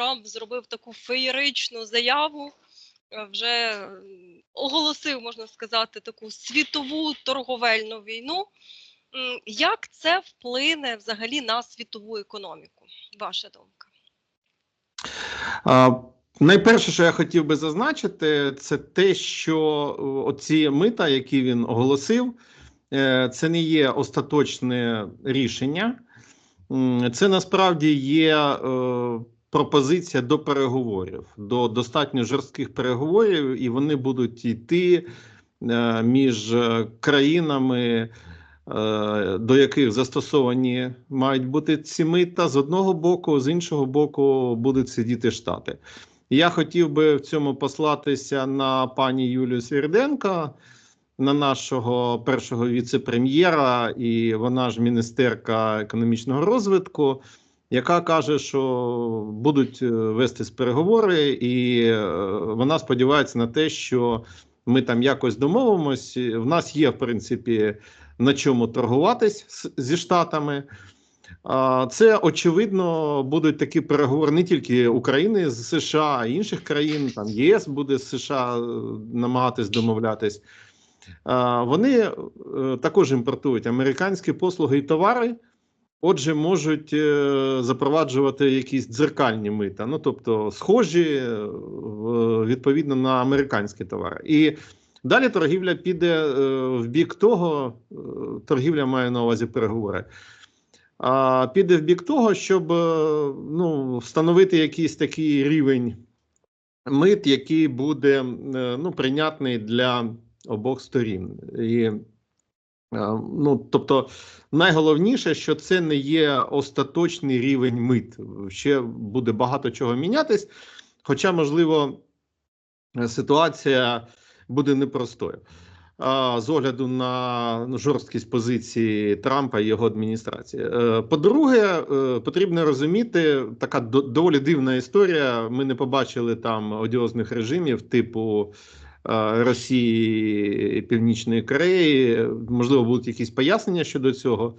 Трамп зробив таку феєричну заяву, е, вже оголосив, можна сказати, таку світову торговельну війну. Як це вплине взагалі на світову економіку? Ваша думка? А, Найперше, що я хотів би зазначити, це те, що е, оці мита, які він оголосив, е, це не є остаточне рішення. Це насправді є е, пропозиція до переговорів, до достатньо жорстких переговорів, і вони будуть йти е, між е, країнами, е, до яких застосовані мають бути ці мита з одного боку, з іншого боку, будуть сидіти штати. Я хотів би в цьому послатися на пані Юлію Свірденко, на нашого першого віце-прем'єра, і вона ж міністерка економічного розвитку, яка каже, що будуть е, вестись переговори, і е, вона сподівається на те, що ми там якось домовимось. В нас є, в принципі, на чому торгуватись зі штатами. Це очевидно будуть такі переговори не тільки України з США, а й інших країн. Там ЄС буде з США е, намагатись домовлятись. Вони також імпортують американські послуги і товари. Отже, можуть е, запроваджувати якісь дзеркальні мита, ну тобто схожі е, відповідно на американські товари. І далі торгівля піде е, в бік того, торгівля має на увазі переговори а, піде в бік того, щоб ну, встановити якийсь такий рівень мит, який буде ну, прийнятний для обох сторін. І, ну, тобто, найголовніше, що це не є остаточний рівень мит. Ще буде багато чого мінятись, хоча, можливо, е, ситуація буде непростою. З огляду на жорсткість позиції Трампа і його адміністрації. Е, По-друге, е, потрібно розуміти, така доволі дивна історія. Ми не побачили там одіозних режимів типу е, Росії і Північної Кореї. Можливо, будуть якісь пояснення щодо цього.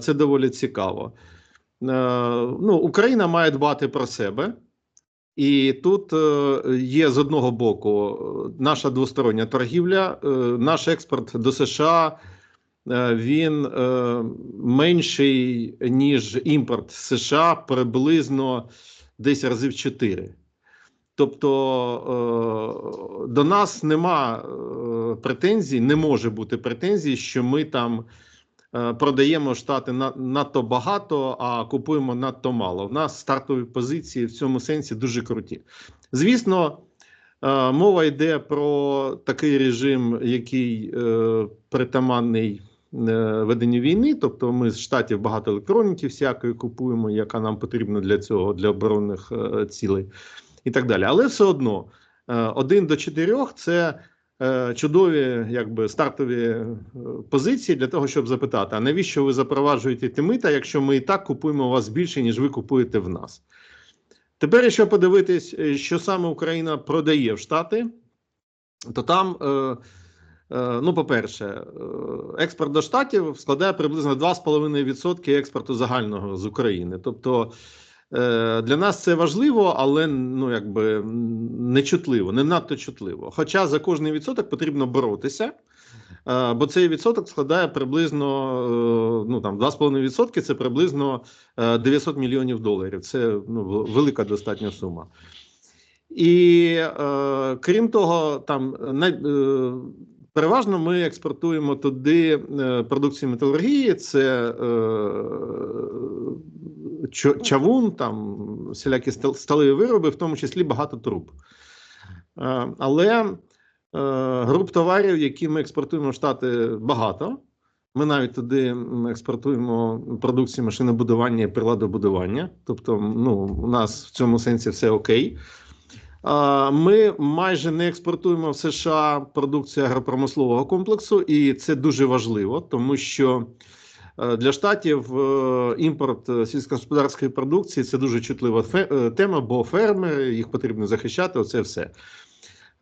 Це доволі цікаво. Ну, Україна має дбати про себе. І тут е, є з одного боку е, наша двостороння торгівля, е, наш експорт до США він менший ніж імпорт США приблизно десь разів 4. Тобто е, до нас нема е, претензій, не може бути претензій, що ми там е, продаємо штати на, надто багато, а купуємо надто мало. В нас стартові позиції в цьому сенсі дуже круті. Звісно, мова йде про такий режим, який притаманний веденню війни. Тобто, ми з штатів багато електроніки всякої купуємо, яка нам потрібна для цього, для оборонних цілей і так далі. Але все одно е, один до чотирьох це е, чудові якби стартові е, позиції для того, щоб запитати: а навіщо ви запроваджуєте ті мита, якщо ми і так купуємо вас більше, ніж ви купуєте в нас? Тепер, якщо подивитись, що саме Україна продає в Штати, то там, ну, по-перше, експорт до штатів складає приблизно 2,5% експорту загального з України. Тобто для нас це важливо, але ну, якби не чутливо, не надто чутливо. Хоча за кожний відсоток потрібно боротися. Е, Бо цей відсоток складає приблизно е, ну там 2,5% це приблизно е, 900 мільйонів доларів. Це ну, велика достатня сума. І е, крім того, там най, е, переважно ми експортуємо туди е, продукцію металургії, це е, чавун, там всілякі стал- сталеві вироби, в тому числі багато труб. Е, але е, груп товарів, які ми експортуємо в Штати, багато. Ми навіть туди експортуємо продукцію машинобудування і приладобудування. Тобто, ну, у нас в цьому сенсі все окей. Ми майже не експортуємо в США продукцію агропромислового комплексу, і це дуже важливо, тому що е, для штатів е, імпорт е, сільськогосподарської продукції це дуже чутлива е, тема, бо фермери їх потрібно захищати. Оце все.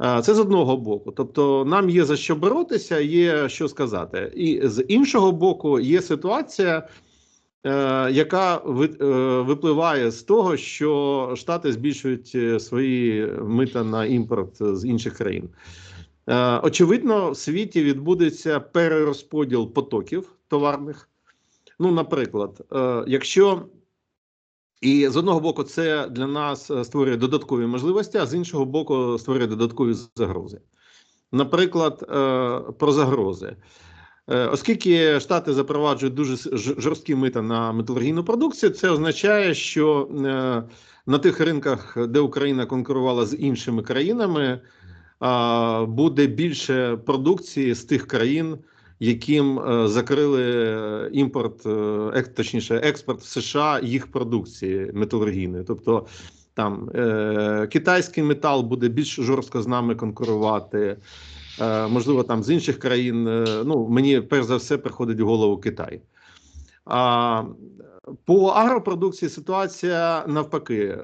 Е, Це з одного боку. Тобто, нам є за що боротися, є що сказати. І з іншого боку, є ситуація, е, яка е, випливає з того, що Штати збільшують е, свої мита на імпорт з інших країн. Е, Очевидно, в світі відбудеться перерозподіл потоків товарних. Ну, наприклад, е, якщо і з одного боку, це для нас е, створює додаткові можливості, а з іншого боку, створює додаткові загрози. Наприклад, е, про загрози. Оскільки Штати запроваджують дуже жорсткі мита на металургійну продукцію, це означає, що на тих ринках, де Україна конкурувала з іншими країнами, буде більше продукції з тих країн, яким е, закрили е, імпорт, е, точніше, експорт в США їх продукції металургійної. Тобто там китайський метал буде більш жорстко з нами конкурувати. Можливо, там з інших країн. ну, мені перш за все приходить в голову Китай. А по агропродукції ситуація навпаки,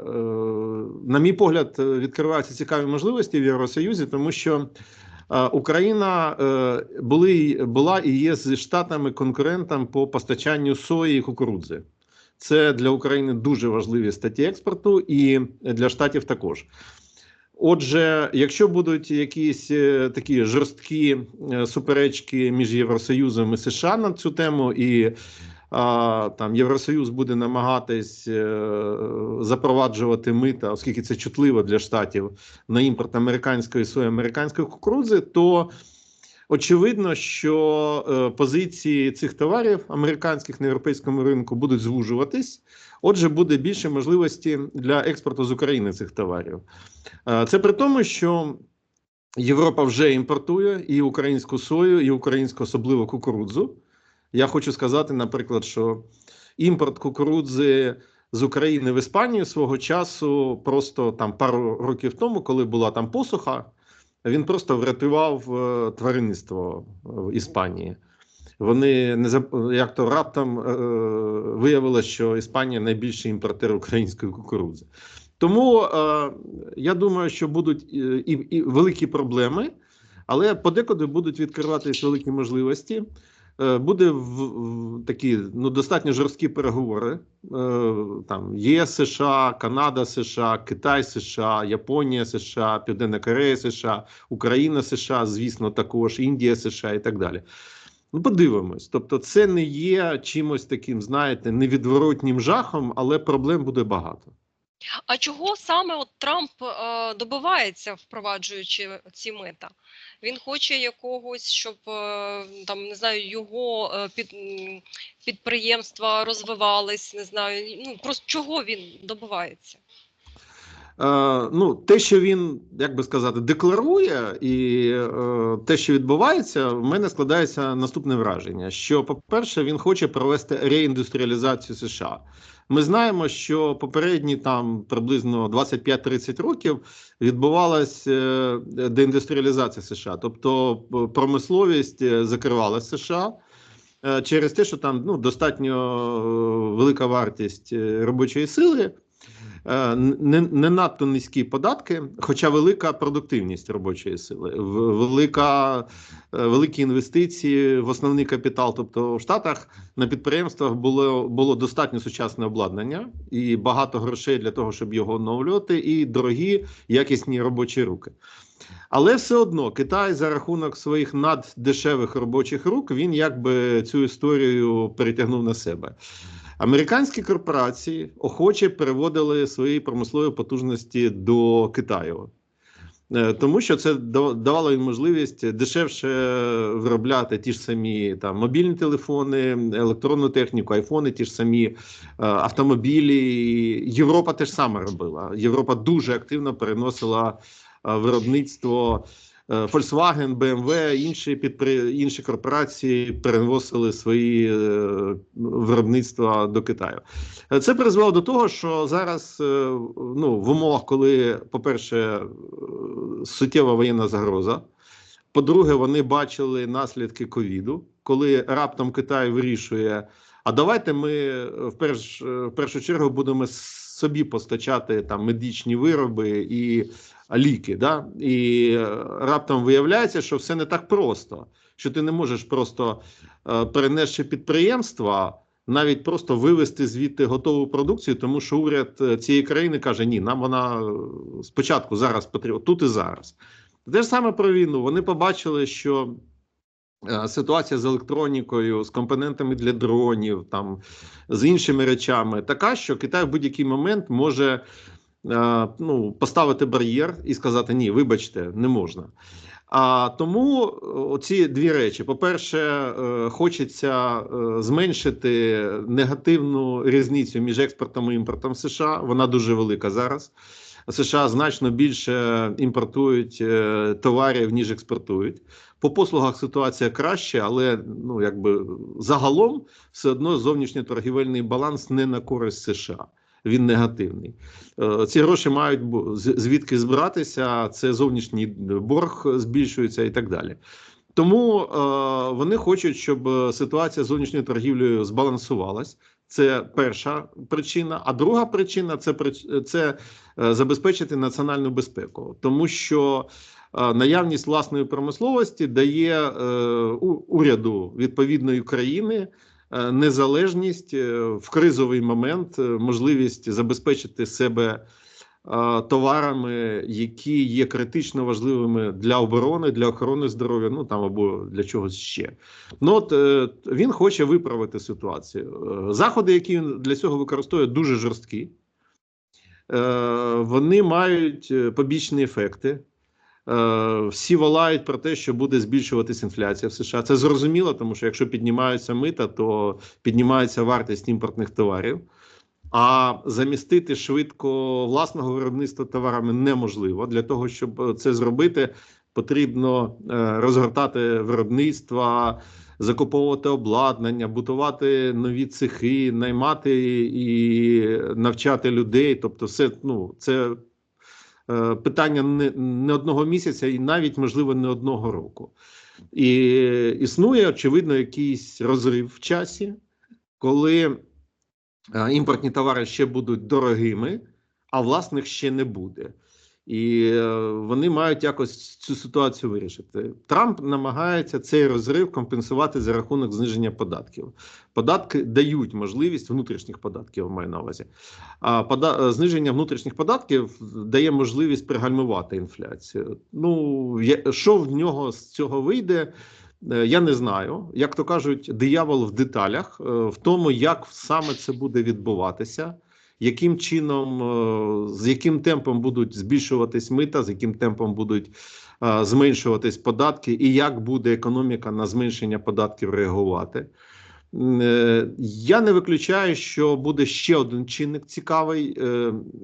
на мій погляд, відкриваються цікаві можливості в Євросоюзі, тому що Україна е, були, була і є з Штатами конкурентом по постачанню сої і кукурудзи. Це для України дуже важливі статті експорту, і для штатів також. Отже, якщо будуть якісь е, такі жорсткі е, суперечки між Євросоюзом і США на цю тему, і там Євросоюз буде намагатись е, запроваджувати мита, оскільки це чутливо для штатів на імпорт американської сої, американської кукурудзи, то очевидно, що е, позиції цих товарів американських на європейському ринку будуть звужуватись. Отже, буде більше можливості для експорту з України цих товарів. Е, Це при тому, що Європа вже імпортує і українську сою, і українську особливо кукурудзу. Я хочу сказати, наприклад, що імпорт кукурудзи з України в Іспанію свого часу, просто там пару років тому, коли була там посуха, він просто врятував е, тваринництво в Іспанії. Вони не заб- як то раптом е, виявилося, що Іспанія найбільший імпортер української кукурудзи. Тому е, я думаю, що будуть е, і, і великі проблеми, але подекуди будуть відкриватись великі можливості. Е, Буде в, такі ну достатньо жорсткі переговори. Е, Там ЄС США, Канада, США, Китай, США, Японія, США, Південна Корея, США, Україна, США, звісно, також Індія, США і так далі. Ну, подивимось. Тобто, це не є чимось таким, знаєте, невідворотнім жахом, але проблем буде багато. А чого саме от Трамп е, добивається, впроваджуючи ці мита? Він хоче якогось, щоб е, там не знаю, його е, під, підприємства розвивались, не знаю. Ну просто чого він добивається? Е, ну, те, що він, як би сказати, декларує, і е, те, що відбувається, в мене складається наступне враження: що, по-перше, він хоче провести реіндустріалізацію США. Ми знаємо, що попередні там приблизно 25-30 років відбувалася е, деіндустріалізація США, тобто промисловість закривалася США. Через те, що там ну, достатньо велика вартість робочої сили, не, не надто низькі податки, хоча велика продуктивність робочої сили, велика, е, великі інвестиції в основний капітал. Тобто в Штатах на підприємствах було, було достатньо сучасне обладнання і багато грошей для того, щоб його оновлювати, і дорогі якісні робочі руки. Але все одно Китай за рахунок своїх наддешевих робочих рук він якби цю історію перетягнув на себе. Американські корпорації охоче переводили свої промислові потужності до Китаю, Е, тому що це давало їм можливість дешевше виробляти ті ж самі там мобільні телефони, електронну техніку, айфони, ті ж самі е, автомобілі. Європа теж саме робила. Європа дуже активно переносила е, виробництво. Е, Volkswagen, BMW, інші підпри... інші корпорації переносили свої е, виробництва до Китаю. Е, Це призвело до того, що зараз ну, в умовах, коли, по-перше, суттєва воєнна загроза. По-друге, вони бачили наслідки ковіду, коли раптом Китай вирішує: а давайте ми в, перш, в першу чергу будемо собі постачати там медичні вироби і ліки. Да? І е, раптом виявляється, що все не так просто, що ти не можеш просто е, перенесши підприємства навіть просто вивести звідти готову продукцію, тому що уряд е, цієї країни каже: ні, нам вона спочатку зараз потрібна, тут і зараз. Те ж саме про війну. Вони побачили, що ситуація з електронікою, з компонентами для дронів, там з іншими речами така, що Китай в будь-який момент може ну, поставити бар'єр і сказати: ні, вибачте, не можна. А тому е, оці дві речі: по-перше, е, хочеться е, зменшити негативну різницю між експортом і імпортом США. Вона дуже велика зараз. США значно більше імпортують е, товарів ніж експортують. По послугах ситуація краще, але ну якби загалом все одно зовнішньоторгівельний баланс не на користь США. Він негативний. Е, Ці гроші мають звідки збиратися. Це зовнішній борг збільшується і так далі. Тому е, вони хочуть, щоб е, ситуація з зовнішньою торгівлею збалансувалась. Це перша причина. А друга причина це це забезпечити національну безпеку, тому що наявність власної промисловості дає уряду відповідної країни незалежність е, в кризовий момент, е, можливість забезпечити себе е, товарами, які є критично важливими для оборони, для охорони здоров'я, ну там або для чогось ще. Ну от е, він хоче виправити ситуацію. Е, Заходи, які він для цього використовує, дуже жорсткі. Е, Вони мають е, побічні ефекти. Е, Всі волають про те, що буде збільшуватись інфляція в США. Це зрозуміло, тому що якщо піднімаються мита, то піднімається вартість імпортних товарів. А замістити швидко власного виробництва товарами неможливо. Для того, щоб це зробити, потрібно е, розгортати виробництва, закуповувати обладнання, будувати нові цехи, наймати і навчати людей. Тобто, все ну це е, питання не, не одного місяця, і навіть можливо не одного року. І існує очевидно якийсь розрив в часі, коли е, імпортні товари ще будуть дорогими, а власних ще не буде. І е, вони мають якось цю ситуацію вирішити. Трамп намагається цей розрив компенсувати за рахунок зниження податків. Податки дають можливість внутрішніх податків, маю на увазі. А пода- е, зниження внутрішніх податків дає можливість пригальмувати інфляцію. Ну я- що в нього з цього вийде? е, Я не знаю. Як то кажуть, диявол в деталях, в тому, як саме це буде відбуватися яким чином, е, з яким темпом будуть збільшуватись мита, з яким темпом будуть е, зменшуватись податки, і як буде економіка на зменшення податків реагувати. Е, Я не виключаю, що буде ще один чинник цікавий.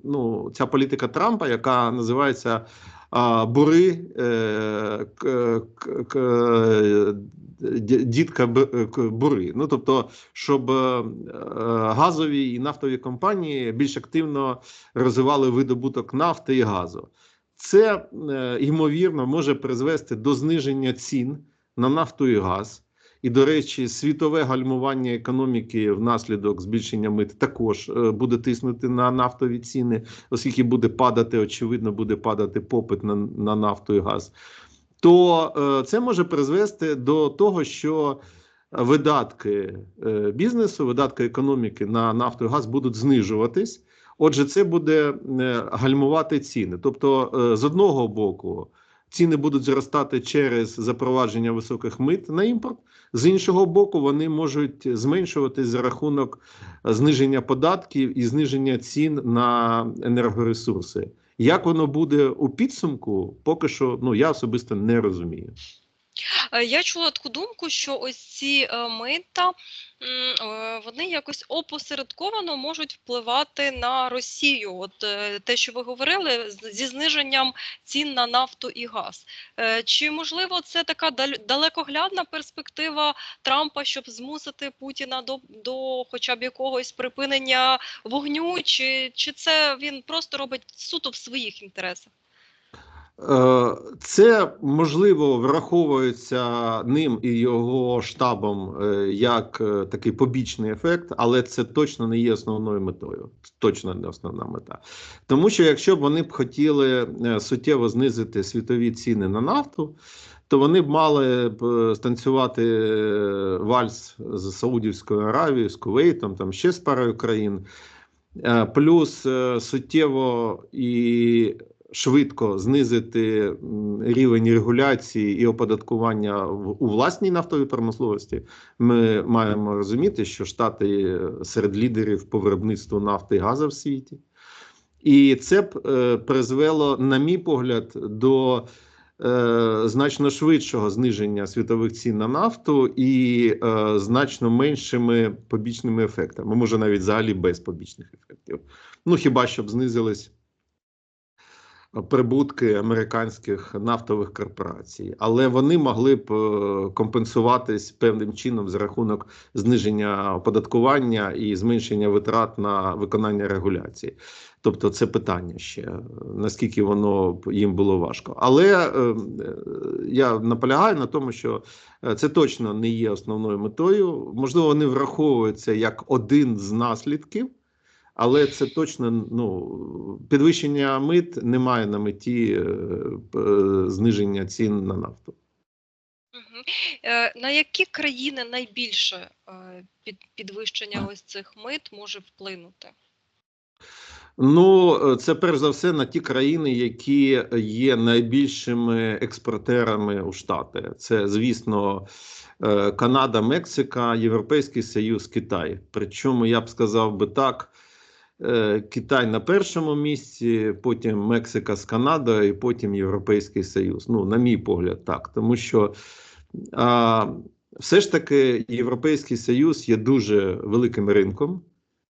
Ну, ця політика Трампа, яка називається бури е, дітка бури. Ну тобто, щоб е, газові і нафтові компанії більш активно розвивали видобуток нафти і газу. Це е, ймовірно може призвести до зниження цін на нафту і газ. І, до речі, світове гальмування економіки внаслідок збільшення мит також е, буде тиснути на нафтові ціни, оскільки буде падати, очевидно, буде падати попит на, на нафту і газ. То е, це може призвести до того, що видатки е, бізнесу, видатки економіки на нафту і газ будуть знижуватись. Отже, це буде гальмувати ціни. Тобто, з одного боку, ціни будуть зростати через запровадження високих мит на імпорт. З іншого боку, вони можуть зменшуватись за рахунок зниження податків і зниження цін на енергоресурси. Як воно буде у підсумку, поки що ну я особисто не розумію. Е, Я чула таку думку, що ось ці е, мита вони якось опосередковано можуть впливати на Росію. От е, те, що ви говорили, зі зниженням цін на нафту і газ. Е, Чи можливо це така далекоглядна перспектива Трампа, щоб змусити Путіна до, до хоча б якогось припинення вогню, чи, чи це він просто робить суто в своїх інтересах? Е, Це можливо враховується ним і його штабом е, як е, такий побічний ефект, але це точно не є основною метою. Точно не основна мета. Тому що якщо б вони б хотіли суттєво знизити світові ціни на нафту, то вони б мали б станцювати вальс з Саудівською Аравією, з Кувейтом, там ще з парою країн. Плюс суттєво і швидко знизити рівень регуляції і оподаткування у власній нафтовій промисловості. Ми маємо розуміти, що Штати серед лідерів по виробництву нафти і газу в світі. І це б е, призвело, на мій погляд, до е, значно швидшого зниження світових цін на нафту і е, значно меншими побічними ефектами. Може, навіть взагалі без побічних ефектів. Ну хіба щоб знизились прибутки американських нафтових корпорацій, але вони могли б е, компенсуватись певним чином за рахунок зниження оподаткування і зменшення витрат на виконання регуляції. Тобто, це питання ще наскільки воно їм було важко. Але е, е, я наполягаю на тому, що е, це точно не є основною метою. Можливо, вони враховуються як один з наслідків. Але це точно ну підвищення мит не має на меті е, е, зниження цін на нафту. Е, На які країни найбільше підвищення ось цих мит може вплинути? Ну, це перш за все на ті країни, які є найбільшими експортерами у Штати. Це, звісно, Канада, Мексика, Європейський Союз, Китай. Причому я б сказав би так: Китай на першому місці, потім Мексика з Канадою, і потім Європейський Союз. Ну, на мій погляд, так. Тому що а, все ж таки Європейський Союз є дуже великим ринком.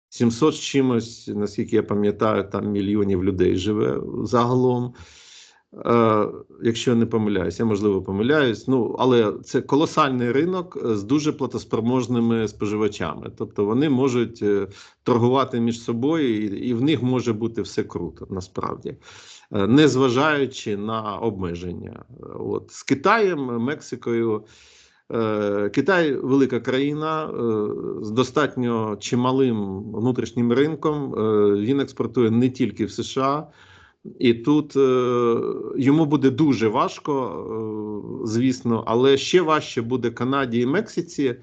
700 з чимось, наскільки я пам'ятаю, там мільйонів людей живе загалом. Е, якщо я не помиляюсь, я можливо помиляюсь. Ну, але це колосальний ринок е, з дуже платоспроможними споживачами. Тобто вони можуть е, торгувати між собою, і, в них може бути все круто, насправді, е, незважаючи на обмеження. От з Китаєм, Мексикою. Китай велика країна з достатньо чималим внутрішнім ринком. Він експортує не тільки в США, і тут е, йому буде дуже важко, е, звісно, але ще важче буде Канаді і Мексиці,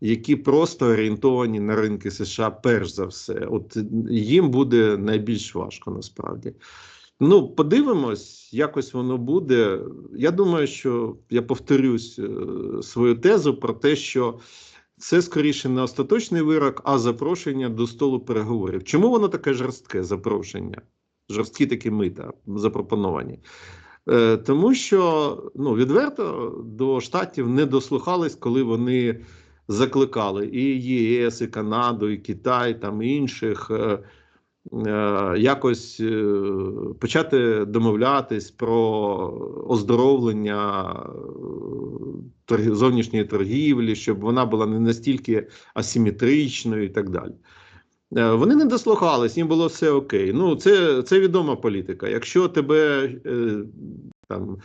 які просто орієнтовані на ринки США, перш за все. От їм буде найбільш важко насправді. Ну, подивимось, якось воно буде. Я думаю, що я повторюсь е, свою тезу про те, що це скоріше не остаточний вирок, а запрошення до столу переговорів. Чому воно таке жорстке запрошення? Жорсткі такі мита запропоновані. Е, Тому що ну, відверто до штатів не дослухались, коли вони закликали і ЄС, і Канаду, і Китай, там і інших. е, е, Якось е, почати домовлятись про оздоровлення зовнішньої торгівлі, щоб вона була не настільки асиметричною і так далі. Е, Вони не дослухались, їм було все окей. Ну, це, це відома політика. Якщо тебе е, там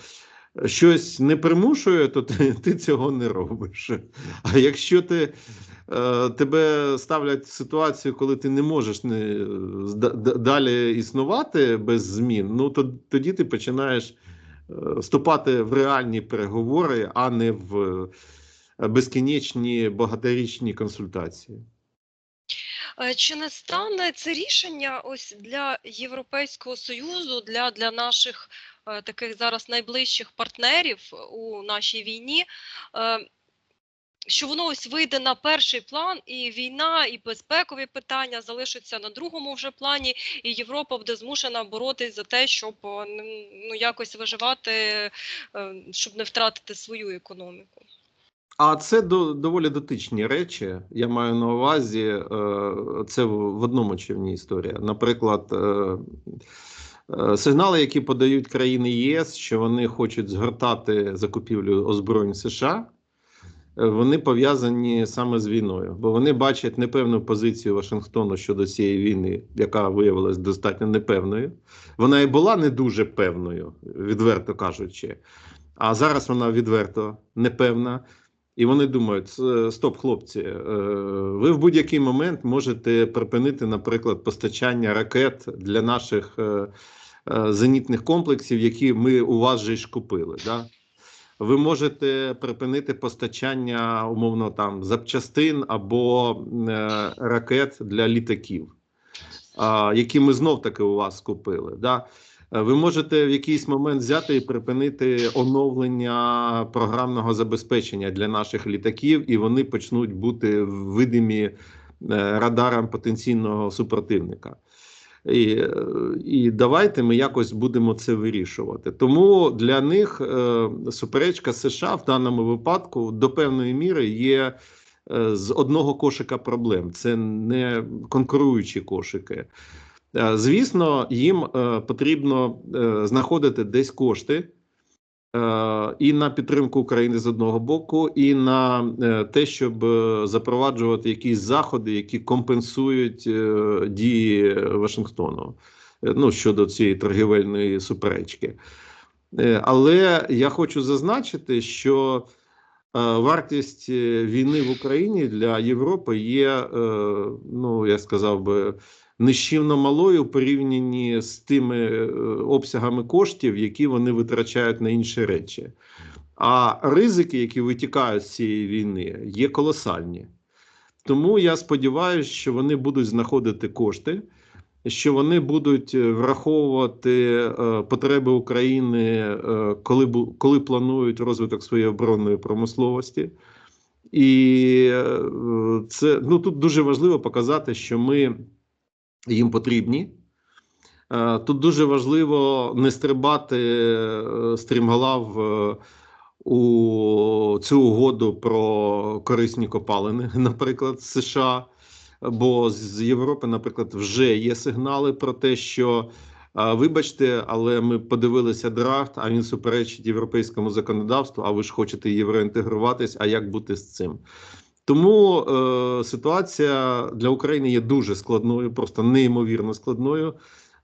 щось не примушує, то ти, ти цього не робиш. А якщо ти е, тебе ставлять в ситуацію, коли ти не можеш не, далі існувати без змін, ну то тоді ти починаєш вступати в реальні переговори, а не в безкінечні багаторічні консультації. Е, Чи не стане це рішення ось для Європейського Союзу, для, для наших е, таких зараз найближчих партнерів у нашій війні? е, Що воно ось вийде на перший план, і війна, і безпекові питання залишаться на другому вже плані, і Європа буде змушена боротись за те, щоб е, ну якось виживати, е, щоб не втратити свою економіку. А це до, доволі дотичні речі. Я маю на увазі, е, це в, одному човні історія. Наприклад, е, е, сигнали, які подають країни ЄС, що вони хочуть згортати закупівлю озброєнь США, вони пов'язані саме з війною, бо вони бачать непевну позицію Вашингтону щодо цієї війни, яка виявилась достатньо непевною. Вона і була не дуже певною, відверто кажучи. А зараз вона відверто непевна. І вони думають: стоп, хлопці, е, ви в будь-який момент можете припинити, наприклад, постачання ракет для наших е, е, зенітних комплексів, які ми у вас же ж купили. Да? Ви можете припинити постачання умовно там запчастин або е, ракет для літаків, які ми знов таки у вас купили. Да? Е, Ви можете в якийсь момент взяти і припинити оновлення програмного забезпечення для наших літаків, і вони почнуть бути видимі е, радарам потенційного супротивника. І, е, і давайте ми якось будемо це вирішувати. Тому для них суперечка США в даному випадку до певної міри є з одного кошика проблем. Це не конкуруючі кошики. Е, Звісно, їм е, потрібно е, знаходити десь кошти і на підтримку України з одного боку, і на те, щоб запроваджувати якісь заходи, які компенсують дії Вашингтону ну, щодо цієї торгівельної суперечки. Але я хочу зазначити, що вартість війни в Україні для Європи є, ну я сказав би, нищівно малою у порівнянні з тими е, обсягами коштів, які вони витрачають на інші речі. А ризики, які витікають з цієї війни, є колосальні. Тому я сподіваюся, що вони будуть знаходити кошти, що вони будуть е, враховувати е, потреби України, коли, коли планують розвиток своєї оборонної промисловості. І це ну тут дуже важливо показати, що ми їм потрібні. Е, Тут дуже важливо не стрибати е, стрімголав е, у цю угоду про корисні копалини, наприклад, з США. Бо з Європи, наприклад, вже є сигнали про те, що вибачте, але ми подивилися драфт, а він суперечить європейському законодавству. А ви ж хочете євроінтегруватись? А як бути з цим? Тому е, ситуація для України є дуже складною, просто неймовірно складною.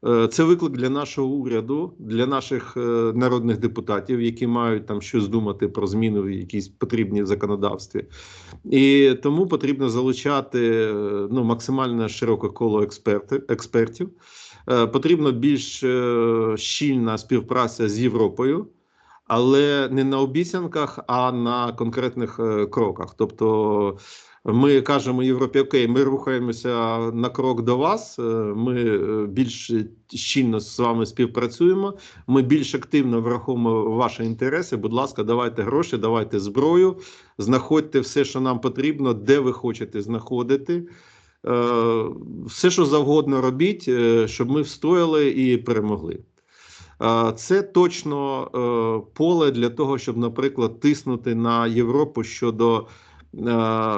Е, Це виклик для нашого уряду, для наших е, народних депутатів, які мають там щось думати про зміни в якісь потрібні законодавстві. І тому потрібно залучати е, ну, максимально широке коло експерти, експертів. Е, Потрібно більш е, щільна співпраця з Європою, але не на обіцянках, а на конкретних е, кроках. Тобто ми кажемо Європі, окей, ми рухаємося на крок до вас. е, Ми е, більш щільно з вами співпрацюємо. Ми більш активно враховуємо ваші інтереси. Будь ласка, давайте гроші, давайте зброю, знаходьте все, що нам потрібно, де ви хочете знаходити. Все, що завгодно робіть, щоб ми встояли і перемогли. Е, Це точно е, поле для того, щоб, наприклад, тиснути на Європу щодо е,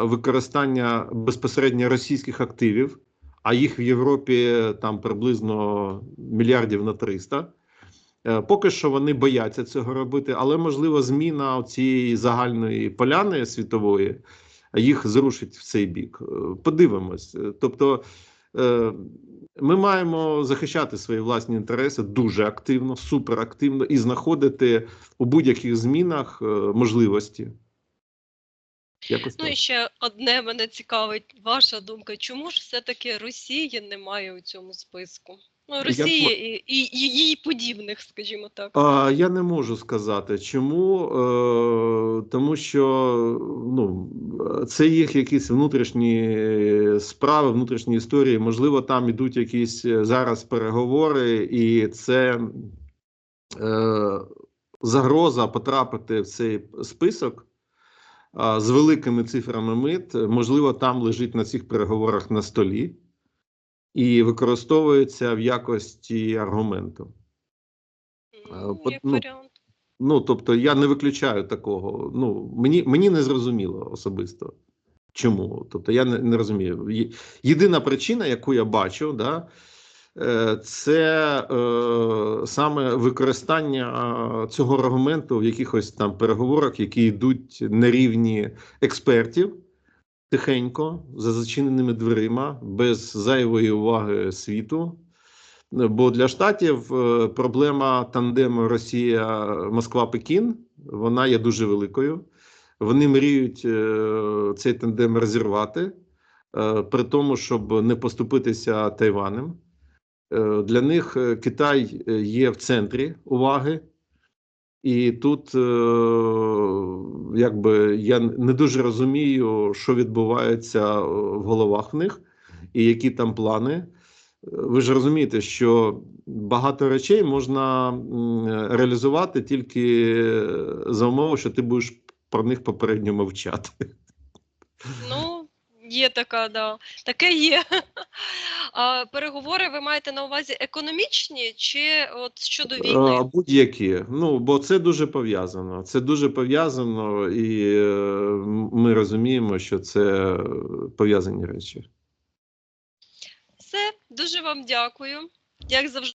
використання безпосередньо російських активів, а їх в Європі там приблизно мільярдів на 300. Е, Поки що вони бояться цього робити, але можливо зміна цієї загальної поляни світової їх зрушить в цей бік. Е, Подивимось. Е, Тобто е, ми маємо захищати свої власні інтереси дуже активно, суперактивно і знаходити у будь-яких змінах е, можливості. Якось Ну і ще одне мене цікавить ваша думка. Чому ж все-таки Росії немає у цьому списку? Ну, Росії і, і, і їй подібних, скажімо так. А, я не можу сказати, чому, е, тому що ну, це їх якісь внутрішні справи, внутрішні історії. Можливо, там ідуть якісь е, зараз переговори, і це е, загроза потрапити в цей список з великими цифрами мит. Можливо, там лежить на цих переговорах на столі і використовується в якості аргументу. Ну, як ну, варіант. Ну, тобто, я не виключаю такого. Ну, мені, мені не зрозуміло особисто. Чому? Тобто, я не, не розумію. Єдина причина, яку я бачу, да, е, це е, саме використання е, цього аргументу в якихось там переговорах, які йдуть на рівні експертів тихенько, за зачиненими дверима, без зайвої уваги світу. Бо для штатів е, проблема тандему Росія, Москва, Пекін вона є дуже великою. Вони мріють е, цей тандем розірвати, е, при тому, щоб не поступитися Тайванем. Для них Китай є в центрі уваги, і тут, е, якби я не дуже розумію, що відбувається е, в головах в них і які там плани. Ви ж розумієте, що багато речей можна реалізувати тільки за умови, що ти будеш про них попередньо мовчати. Ну, є така, да. Таке є. А переговори ви маєте на увазі економічні чи от щодо А, війни? Будь-які. Ну, бо це дуже пов'язано. Це дуже пов'язано, і е, ми розуміємо, що це пов'язані речі. Все, дуже вам дякую. Як завжди.